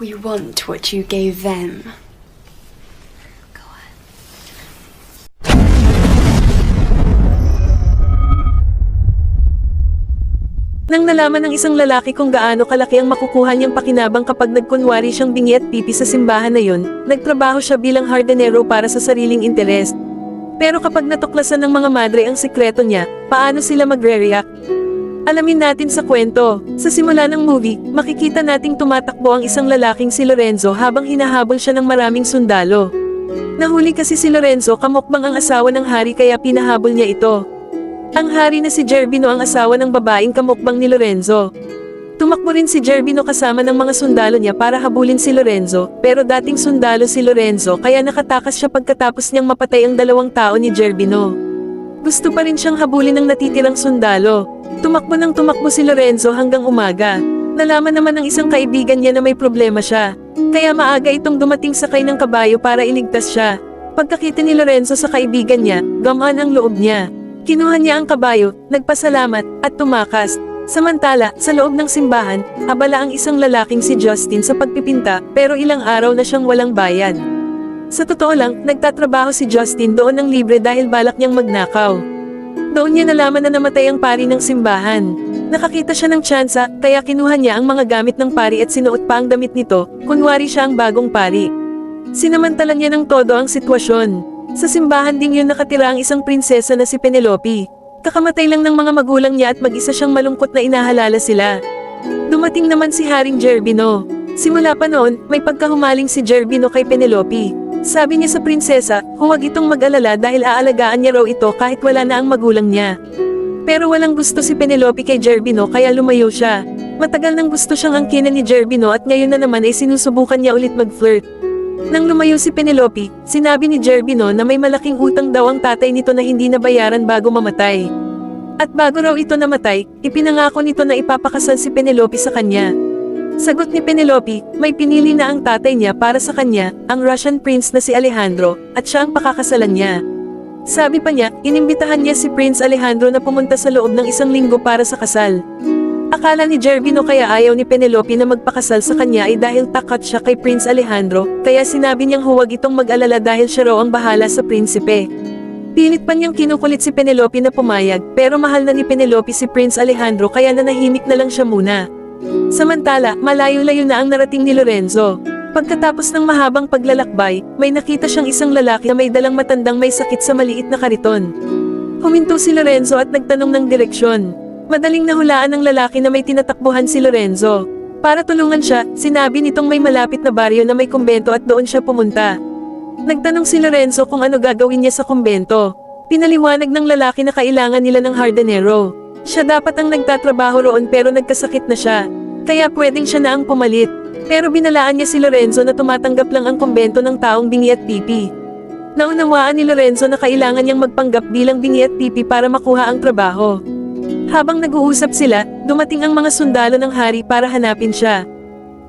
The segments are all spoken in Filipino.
We want what you gave them. Go on. Nang nalaman ng isang lalaki kung gaano kalaki ang makukuha niyang pakinabang kapag nagkunwari siyang bingi at pipi sa simbahan na yun, nagtrabaho siya bilang hardenero para sa sariling interes. Pero kapag natuklasan ng mga madre ang sikreto niya, paano sila magre-react? Alamin natin sa kwento. Sa simula ng movie, makikita nating tumatakbo ang isang lalaking si Lorenzo habang hinahabol siya ng maraming sundalo. Nahuli kasi si Lorenzo kamukbang ang asawa ng hari kaya pinahabol niya ito. Ang hari na si Gerbino ang asawa ng babaeng kamukbang ni Lorenzo. Tumakbo rin si Gerbino kasama ng mga sundalo niya para habulin si Lorenzo, pero dating sundalo si Lorenzo kaya nakatakas siya pagkatapos niyang mapatay ang dalawang tao ni Gerbino. Gusto pa rin siyang habulin ng natitirang sundalo. Tumakbo ng tumakbo si Lorenzo hanggang umaga. Nalaman naman ng isang kaibigan niya na may problema siya. Kaya maaga itong dumating sakay ng kabayo para iligtas siya. Pagkakita ni Lorenzo sa kaibigan niya, gamaan ang loob niya. Kinuha niya ang kabayo, nagpasalamat, at tumakas. Samantala, sa loob ng simbahan, abala ang isang lalaking si Justin sa pagpipinta, pero ilang araw na siyang walang bayad. Sa totoo lang, nagtatrabaho si Justin doon ng libre dahil balak niyang magnakaw. Doon niya nalaman na namatay ang pari ng simbahan. Nakakita siya ng tsansa, kaya kinuha niya ang mga gamit ng pari at sinuot pa ang damit nito, kunwari siya ang bagong pari. Sinamantala niya ng todo ang sitwasyon. Sa simbahan ding yun nakatira ang isang prinsesa na si Penelope. Kakamatay lang ng mga magulang niya at mag-isa siyang malungkot na inahalala sila. Dumating naman si Haring Gerbino. Simula pa noon, may pagkahumaling si Gerbino kay Penelope. Sabi niya sa prinsesa, huwag itong mag-alala dahil aalagaan niya raw ito kahit wala na ang magulang niya. Pero walang gusto si Penelope kay Gerbino kaya lumayo siya. Matagal nang gusto siyang angkinan ni Gerbino at ngayon na naman ay sinusubukan niya ulit mag-flirt. Nang lumayo si Penelope, sinabi ni Gerbino na may malaking utang daw ang tatay nito na hindi nabayaran bago mamatay. At bago raw ito namatay, ipinangako nito na ipapakasal si Penelope sa kanya. Sagot ni Penelope, may pinili na ang tatay niya para sa kanya, ang Russian prince na si Alejandro, at siya ang pakakasalan niya. Sabi pa niya, inimbitahan niya si Prince Alejandro na pumunta sa loob ng isang linggo para sa kasal. Akala ni Gerbino kaya ayaw ni Penelope na magpakasal sa kanya ay dahil takot siya kay Prince Alejandro, kaya sinabi niyang huwag itong mag-alala dahil siya raw ang bahala sa prinsipe. Pilit pa niyang kinukulit si Penelope na pumayag, pero mahal na ni Penelope si Prince Alejandro kaya nanahimik na lang siya muna. Samantala, malayo-layo na ang narating ni Lorenzo. Pagkatapos ng mahabang paglalakbay, may nakita siyang isang lalaki na may dalang matandang may sakit sa maliit na kariton. Huminto si Lorenzo at nagtanong ng direksyon. Madaling nahulaan ng lalaki na may tinatakbuhan si Lorenzo. Para tulungan siya, sinabi nitong may malapit na baryo na may kumbento at doon siya pumunta. Nagtanong si Lorenzo kung ano gagawin niya sa kumbento. Pinaliwanag ng lalaki na kailangan nila ng hardenero. Siya dapat ang nagtatrabaho roon pero nagkasakit na siya. Kaya pwedeng siya na ang pumalit. Pero binalaan niya si Lorenzo na tumatanggap lang ang kumbento ng taong bingi at pipi. Naunawaan ni Lorenzo na kailangan niyang magpanggap bilang bingi at pipi para makuha ang trabaho. Habang nag-uusap sila, dumating ang mga sundalo ng hari para hanapin siya.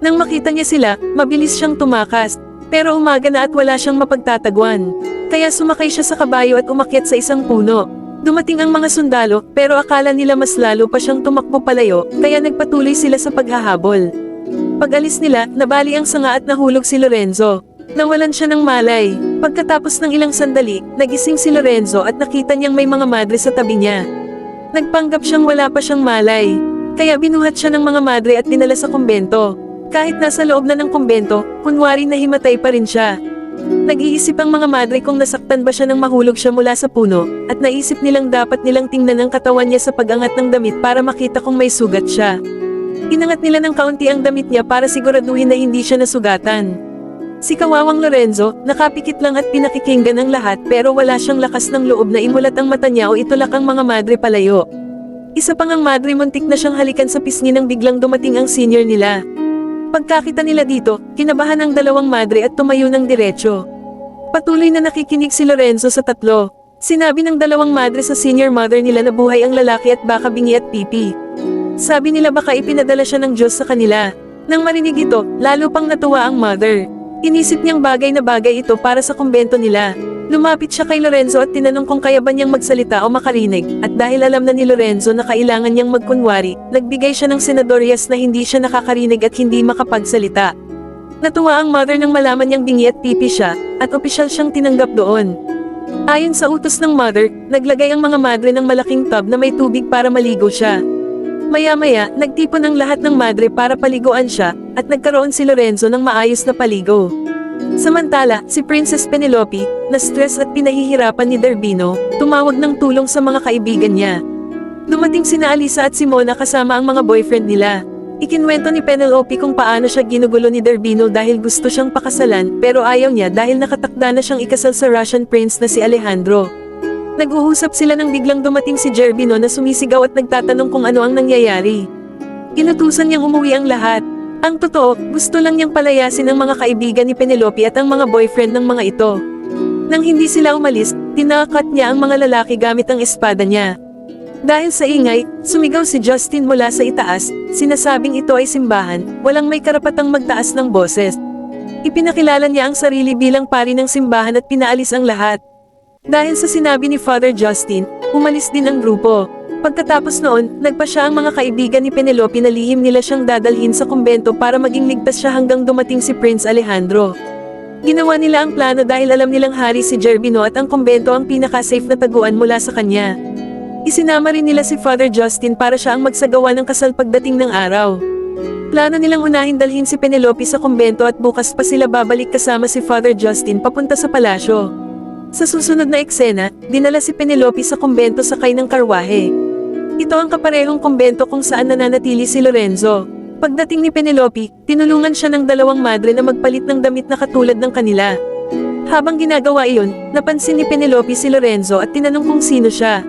Nang makita niya sila, mabilis siyang tumakas. Pero umaga na at wala siyang mapagtatagwan. Kaya sumakay siya sa kabayo at umakyat sa isang puno. Dumating ang mga sundalo, pero akala nila mas lalo pa siyang tumakbo palayo, kaya nagpatuloy sila sa paghahabol. Pag-alis nila, nabali ang sanga at nahulog si Lorenzo. Nawalan siya ng malay. Pagkatapos ng ilang sandali, nagising si Lorenzo at nakita niyang may mga madre sa tabi niya. Nagpanggap siyang wala pa siyang malay. Kaya binuhat siya ng mga madre at dinala sa kumbento. Kahit nasa loob na ng kumbento, kunwari na himatay pa rin siya. Nag-iisip ang mga madre kung nasaktan ba siya nang mahulog siya mula sa puno, at naisip nilang dapat nilang tingnan ang katawan niya sa pag-angat ng damit para makita kung may sugat siya. Inangat nila ng kaunti ang damit niya para siguraduhin na hindi siya nasugatan. Si Kawawang Lorenzo, nakapikit lang at pinakikinggan ang lahat pero wala siyang lakas ng loob na imulat ang mata niya o itulak ang mga madre palayo. Isa pang ang madre muntik na siyang halikan sa pisngi nang biglang dumating ang senior nila. Pagkakita nila dito, kinabahan ang dalawang madre at tumayo ng diretsyo. Patuloy na nakikinig si Lorenzo sa tatlo. Sinabi ng dalawang madre sa senior mother nila na buhay ang lalaki at baka bingi at pipi. Sabi nila baka ipinadala siya ng Diyos sa kanila. Nang marinig ito, lalo pang natuwa ang mother. Inisip niyang bagay na bagay ito para sa kumbento nila. Lumapit siya kay Lorenzo at tinanong kung kaya ba niyang magsalita o makarinig, at dahil alam na ni Lorenzo na kailangan niyang magkunwari, nagbigay siya ng senadoryas na hindi siya nakakarinig at hindi makapagsalita. Natuwa ang mother nang malaman niyang bingi at pipi siya, at opisyal siyang tinanggap doon. Ayon sa utos ng mother, naglagay ang mga madre ng malaking tub na may tubig para maligo siya. Maya-maya, nagtipon ang lahat ng madre para paliguan siya, at nagkaroon si Lorenzo ng maayos na paligo. Samantala, si Princess Penelope, na stress at pinahihirapan ni Derbino, tumawag ng tulong sa mga kaibigan niya. Dumating sina Alisa at Simona kasama ang mga boyfriend nila. Ikinwento ni Penelope kung paano siya ginugulo ni Derbino dahil gusto siyang pakasalan pero ayaw niya dahil nakatakda na siyang ikasal sa Russian prince na si Alejandro. Nag-uusap sila nang biglang dumating si Jerbino na sumisigaw at nagtatanong kung ano ang nangyayari. Inutusan niyang umuwi ang lahat. Ang totoo, gusto lang niyang palayasin ang mga kaibigan ni Penelope at ang mga boyfriend ng mga ito. Nang hindi sila umalis, tinakat niya ang mga lalaki gamit ang espada niya. Dahil sa ingay, sumigaw si Justin mula sa itaas, sinasabing ito ay simbahan, walang may karapatang magtaas ng boses. Ipinakilala niya ang sarili bilang pari ng simbahan at pinaalis ang lahat. Dahil sa sinabi ni Father Justin, umalis din ang grupo. Pagkatapos noon, nagpa siya ang mga kaibigan ni Penelope na lihim nila siyang dadalhin sa kumbento para maging ligtas siya hanggang dumating si Prince Alejandro. Ginawa nila ang plano dahil alam nilang hari si Jerbino at ang kumbento ang pinaka-safe na taguan mula sa kanya. Isinama rin nila si Father Justin para siya ang magsagawa ng kasal pagdating ng araw. Plano nilang unahin dalhin si Penelope sa kumbento at bukas pa sila babalik kasama si Father Justin papunta sa palasyo. Sa susunod na eksena, dinala si Penelope sa kumbento sakay ng karwahe. Ito ang kaparehong kumbento kung saan nananatili si Lorenzo. Pagdating ni Penelope, tinulungan siya ng dalawang madre na magpalit ng damit na katulad ng kanila. Habang ginagawa iyon, napansin ni Penelope si Lorenzo at tinanong kung sino siya.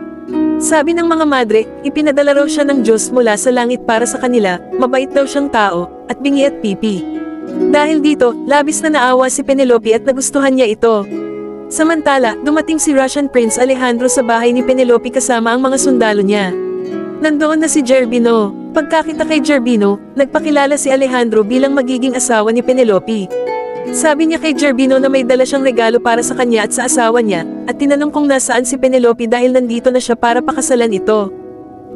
Sabi ng mga madre, ipinadala raw siya ng Diyos mula sa langit para sa kanila, mabait daw siyang tao, at bingi at pipi. Dahil dito, labis na naawa si Penelope at nagustuhan niya ito. Samantala, dumating si Russian Prince Alejandro sa bahay ni Penelope kasama ang mga sundalo niya. Nandoon na si Jerbino. Pagkakita kay Jerbino, nagpakilala si Alejandro bilang magiging asawa ni Penelope. Sabi niya kay Jerbino na may dala siyang regalo para sa kanya at sa asawa niya, at tinanong kung nasaan si Penelope dahil nandito na siya para pakasalan ito.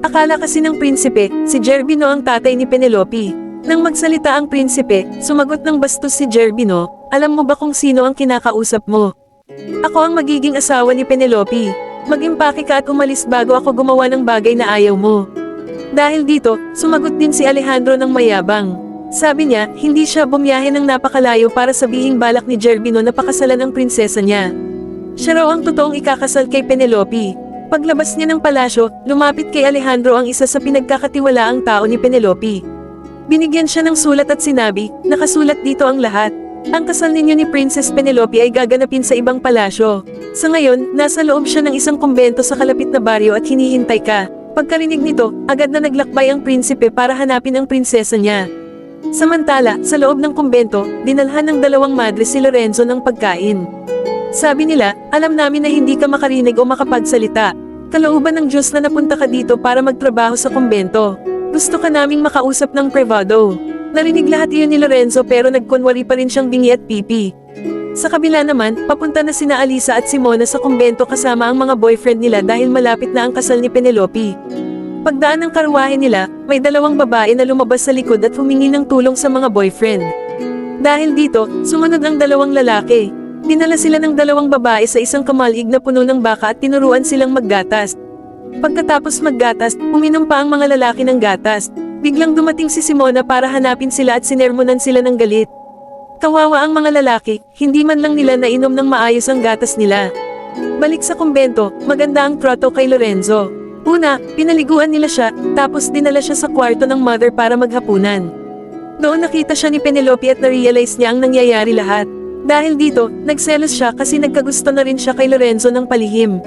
Akala kasi ng prinsipe, si Jerbino ang tatay ni Penelope. Nang magsalita ang prinsipe, sumagot ng bastos si Jerbino, alam mo ba kung sino ang kinakausap mo? Ako ang magiging asawa ni Penelope. Mag-impake ka at umalis bago ako gumawa ng bagay na ayaw mo. Dahil dito, sumagot din si Alejandro ng mayabang. Sabi niya, hindi siya bumiyahe ng napakalayo para sabihing balak ni Jerbino na pakasalan ang prinsesa niya. Siya raw ang totoong ikakasal kay Penelope. Paglabas niya ng palasyo, lumapit kay Alejandro ang isa sa pinagkakatiwalaang tao ni Penelope. Binigyan siya ng sulat at sinabi, nakasulat dito ang lahat. Ang kasal ninyo ni Princess Penelope ay gaganapin sa ibang palasyo. Sa ngayon, nasa loob siya ng isang kumbento sa kalapit na baryo at hinihintay ka. Pagkarinig nito, agad na naglakbay ang prinsipe para hanapin ang prinsesa niya. Samantala, sa loob ng kumbento, dinalhan ng dalawang madre si Lorenzo ng pagkain. Sabi nila, alam namin na hindi ka makarinig o makapagsalita. Kalooban ng Diyos na napunta ka dito para magtrabaho sa kumbento. Gusto ka naming makausap ng privado. Narinig lahat iyon ni Lorenzo pero nagkunwari pa rin siyang bingi at pipi. Sa kabila naman, papunta na sina Alisa at Simona sa kumbento kasama ang mga boyfriend nila dahil malapit na ang kasal ni Penelope. Pagdaan ng karwahe nila, may dalawang babae na lumabas sa likod at humingi ng tulong sa mga boyfriend. Dahil dito, sumunod ang dalawang lalaki. Dinala sila ng dalawang babae sa isang kamalig na puno ng baka at tinuruan silang maggatas. Pagkatapos maggatas, uminom pa ang mga lalaki ng gatas. Biglang dumating si Simona para hanapin sila at sinermonan sila ng galit. Kawawa ang mga lalaki, hindi man lang nila nainom ng maayos ang gatas nila. Balik sa kumbento, maganda ang trato kay Lorenzo. Una, pinaliguan nila siya, tapos dinala siya sa kwarto ng mother para maghapunan. Doon nakita siya ni Penelope at na-realize niya ang nangyayari lahat. Dahil dito, nagselos siya kasi nagkagusto na rin siya kay Lorenzo ng palihim.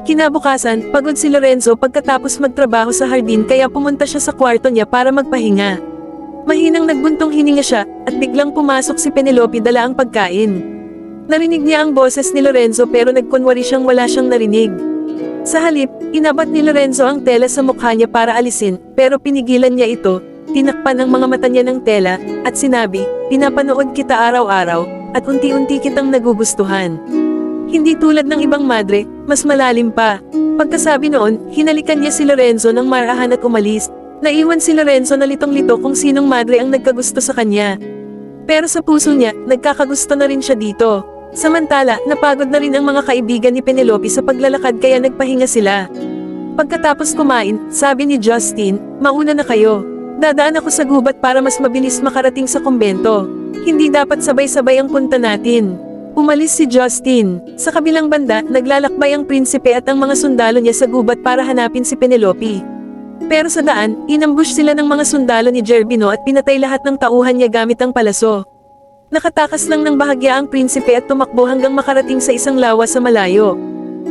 Kinabukasan, pagod si Lorenzo pagkatapos magtrabaho sa hardin kaya pumunta siya sa kwarto niya para magpahinga. Mahinang nagbuntong hininga siya, at biglang pumasok si Penelope dala ang pagkain. Narinig niya ang boses ni Lorenzo pero nagkunwari siyang wala siyang narinig. Sa halip, inabat ni Lorenzo ang tela sa mukha niya para alisin, pero pinigilan niya ito, tinakpan ang mga mata niya ng tela, at sinabi, pinapanood kita araw-araw, at unti-unti kitang nagugustuhan. Hindi tulad ng ibang madre, mas malalim pa. Pagkasabi noon, hinalikan niya si Lorenzo ng marahan at umalis. Naiwan si Lorenzo na litong-lito kung sinong madre ang nagkagusto sa kanya. Pero sa puso niya, nagkakagusto na rin siya dito. Samantala, napagod na rin ang mga kaibigan ni Penelope sa paglalakad kaya nagpahinga sila. Pagkatapos kumain, sabi ni Justin, mauna na kayo. Dadaan ako sa gubat para mas mabilis makarating sa kumbento. Hindi dapat sabay-sabay ang punta natin. Umalis si Justin. Sa kabilang banda, naglalakbay ang prinsipe at ang mga sundalo niya sa gubat para hanapin si Penelope. Pero sa daan, inambush sila ng mga sundalo ni Jerbino at pinatay lahat ng tauhan niya gamit ang palaso. Nakatakas lang ng bahagya ang prinsipe at tumakbo hanggang makarating sa isang lawa sa malayo.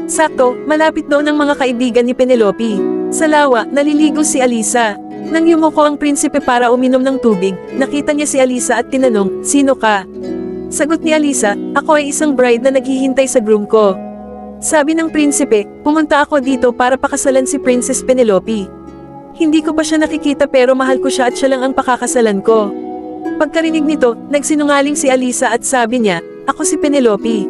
Sakto, malapit doon ang mga kaibigan ni Penelope. Sa lawa, naliligo si Alisa. Nang yumuko ang prinsipe para uminom ng tubig, nakita niya si Alisa at tinanong, Sino ka? Sagot ni Alisa, ako ay isang bride na naghihintay sa groom ko. Sabi ng prinsipe, pumunta ako dito para pakasalan si Princess Penelope. Hindi ko pa siya nakikita pero mahal ko siya at siya lang ang pakakasalan ko. Pagkarinig nito, nagsinungaling si Alisa at sabi niya, ako si Penelope.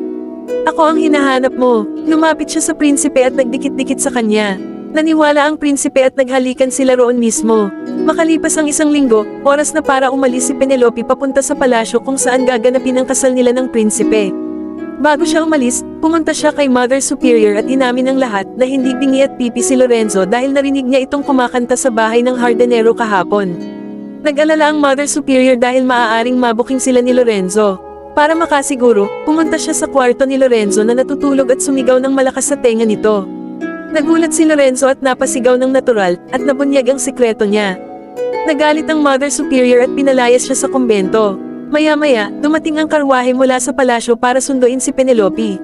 Ako ang hinahanap mo. Lumapit siya sa prinsipe at nagdikit-dikit sa kanya. Naniwala ang prinsipe at naghalikan sila roon mismo. Makalipas ang isang linggo, oras na para umalis si Penelope papunta sa palasyo kung saan gaganapin ang kasal nila ng prinsipe. Bago siya umalis, pumunta siya kay Mother Superior at inamin ng lahat na hindi bingi at pipi si Lorenzo dahil narinig niya itong kumakanta sa bahay ng Hardenero kahapon. Nag-alala ang Mother Superior dahil maaaring mabuking sila ni Lorenzo. Para makasiguro, pumunta siya sa kwarto ni Lorenzo na natutulog at sumigaw ng malakas sa tenga nito. Nagulat si Lorenzo at napasigaw ng natural at nabunyag ang sikreto niya. Nagalit ang Mother Superior at pinalayas siya sa kumbento. Maya-maya, dumating ang karwahe mula sa palasyo para sunduin si Penelope.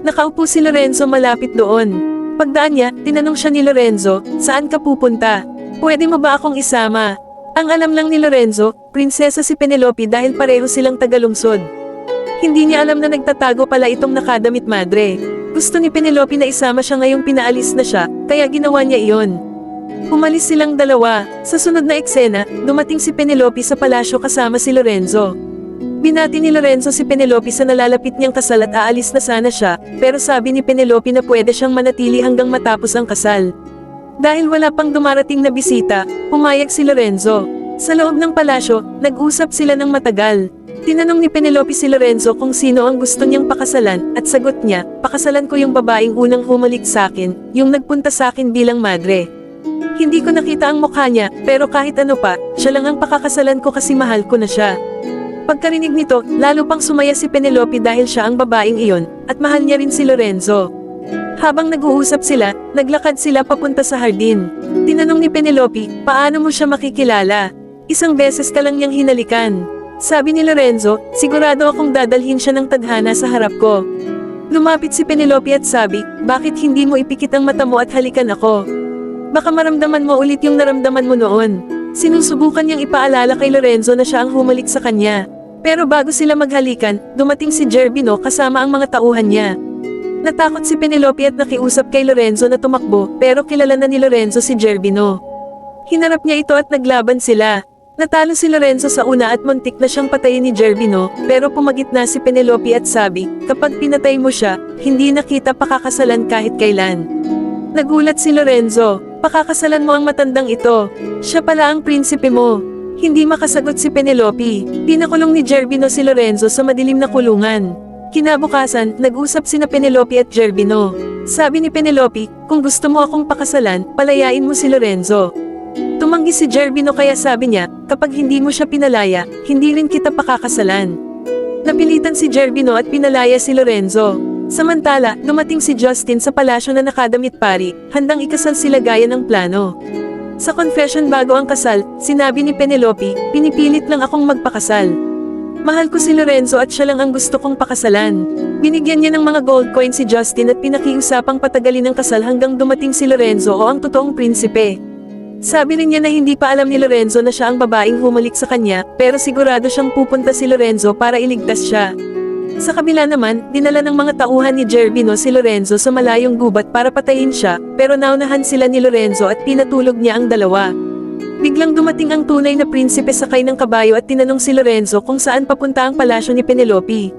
Nakaupo si Lorenzo malapit doon. Pagdaan niya, tinanong siya ni Lorenzo, saan ka pupunta? Pwede mo ba akong isama? Ang alam lang ni Lorenzo, prinsesa si Penelope dahil pareho silang tagalungsod. Hindi niya alam na nagtatago pala itong nakadamit madre. Gusto ni Penelope na isama siya ngayong pinaalis na siya, kaya ginawa niya iyon. Umalis silang dalawa. Sa sunod na eksena, dumating si Penelope sa palasyo kasama si Lorenzo. Binati ni Lorenzo si Penelope sa nalalapit niyang kasal at aalis na sana siya, pero sabi ni Penelope na pwede siyang manatili hanggang matapos ang kasal. Dahil wala pang dumarating na bisita, pumayag si Lorenzo. Sa loob ng palasyo, nag-usap sila ng matagal. Tinanong ni Penelope si Lorenzo kung sino ang gusto niyang pakasalan at sagot niya, pakasalan ko yung babaeng unang humalik sa akin, yung nagpunta sa akin bilang madre. Hindi ko nakita ang mukha niya, pero kahit ano pa, siya lang ang pakakasalan ko kasi mahal ko na siya. Pagkarinig nito, lalo pang sumaya si Penelope dahil siya ang babaeng iyon, at mahal niya rin si Lorenzo. Habang nag-uusap sila, naglakad sila papunta sa hardin. Tinanong ni Penelope, paano mo siya makikilala? Isang beses ka lang niyang hinalikan. Sabi ni Lorenzo, sigurado akong dadalhin siya ng tadhana sa harap ko. Lumapit si Penelope at sabi, bakit hindi mo ipikit ang mata mo at halikan ako? Baka maramdaman mo ulit yung naramdaman mo noon. Sinusubukan niyang ipaalala kay Lorenzo na siya ang humalik sa kanya. Pero bago sila maghalikan, dumating si Jerbino kasama ang mga tauhan niya. Natakot si Penelope at nakiusap kay Lorenzo na tumakbo, pero kilala na ni Lorenzo si Jerbino. Hinarap niya ito at naglaban sila. Natalo si Lorenzo sa una at muntik na siyang patayin ni Jerbino, pero pumagit na si Penelope at sabi, kapag pinatay mo siya, hindi na kita pakakasalan kahit kailan. Nagulat si Lorenzo, pakakasalan mo ang matandang ito. Siya pala ang prinsipe mo. Hindi makasagot si Penelope. Pinakulong ni Jerbino si Lorenzo sa madilim na kulungan. Kinabukasan, nag-usap sina Penelope at Jerbino. Sabi ni Penelope, kung gusto mo akong pakasalan, palayain mo si Lorenzo. Tumanggi si Jerbino kaya sabi niya, kapag hindi mo siya pinalaya, hindi rin kita pakakasalan. Napilitan si Jerbino at pinalaya si Lorenzo. Samantala, dumating si Justin sa palasyo na nakadamit pari, handang ikasal sila gaya ng plano. Sa confession bago ang kasal, sinabi ni Penelope, pinipilit lang akong magpakasal. Mahal ko si Lorenzo at siya lang ang gusto kong pakasalan. Binigyan niya ng mga gold coin si Justin at pinakiusapang patagalin ang kasal hanggang dumating si Lorenzo o ang totoong prinsipe. Sabi rin niya na hindi pa alam ni Lorenzo na siya ang babaeng humalik sa kanya, pero sigurado siyang pupunta si Lorenzo para iligtas siya. Sa kabila naman, dinala ng mga tauhan ni Jerbino si Lorenzo sa malayong gubat para patayin siya, pero naunahan sila ni Lorenzo at pinatulog niya ang dalawa. Biglang dumating ang tunay na prinsipe sakay ng kabayo at tinanong si Lorenzo kung saan papunta ang palasyo ni Penelope.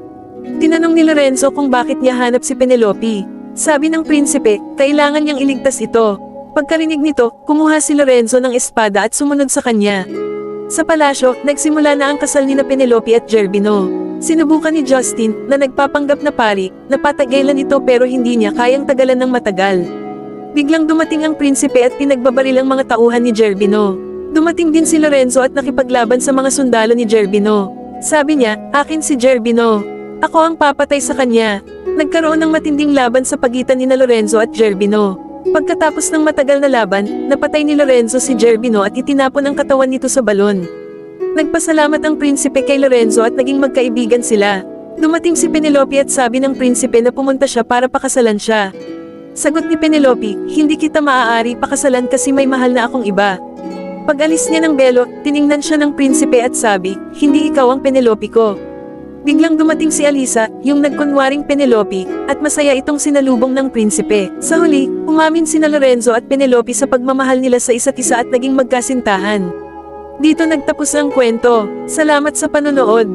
Tinanong ni Lorenzo kung bakit niya hanap si Penelope. Sabi ng prinsipe, kailangan niyang iligtas ito. Pagkarinig nito, kumuha si Lorenzo ng espada at sumunod sa kanya. Sa palasyo, nagsimula na ang kasal ni na Penelope at Gerbino. Sinubukan ni Justin, na nagpapanggap na pari, na patagalan ito pero hindi niya kayang tagalan ng matagal. Biglang dumating ang prinsipe at pinagbabaril ang mga tauhan ni Gerbino. Dumating din si Lorenzo at nakipaglaban sa mga sundalo ni Gerbino. Sabi niya, akin si Gerbino. Ako ang papatay sa kanya. Nagkaroon ng matinding laban sa pagitan ni na Lorenzo at Gerbino. Pagkatapos ng matagal na laban, napatay ni Lorenzo si Gerbino at itinapon ang katawan nito sa balon. Nagpasalamat ang prinsipe kay Lorenzo at naging magkaibigan sila. Dumating si Penelope at sabi ng prinsipe na pumunta siya para pakasalan siya. Sagot ni Penelope, hindi kita maaari pakasalan kasi may mahal na akong iba. Pag alis niya ng belo, tiningnan siya ng prinsipe at sabi, hindi ikaw ang Penelope ko. Biglang dumating si Alisa, yung nagkunwaring Penelope, at masaya itong sinalubong ng prinsipe. Sa huli, umamin sina Lorenzo at Penelope sa pagmamahal nila sa isa't isa at naging magkasintahan. Dito nagtapos ang kwento. Salamat sa panonood.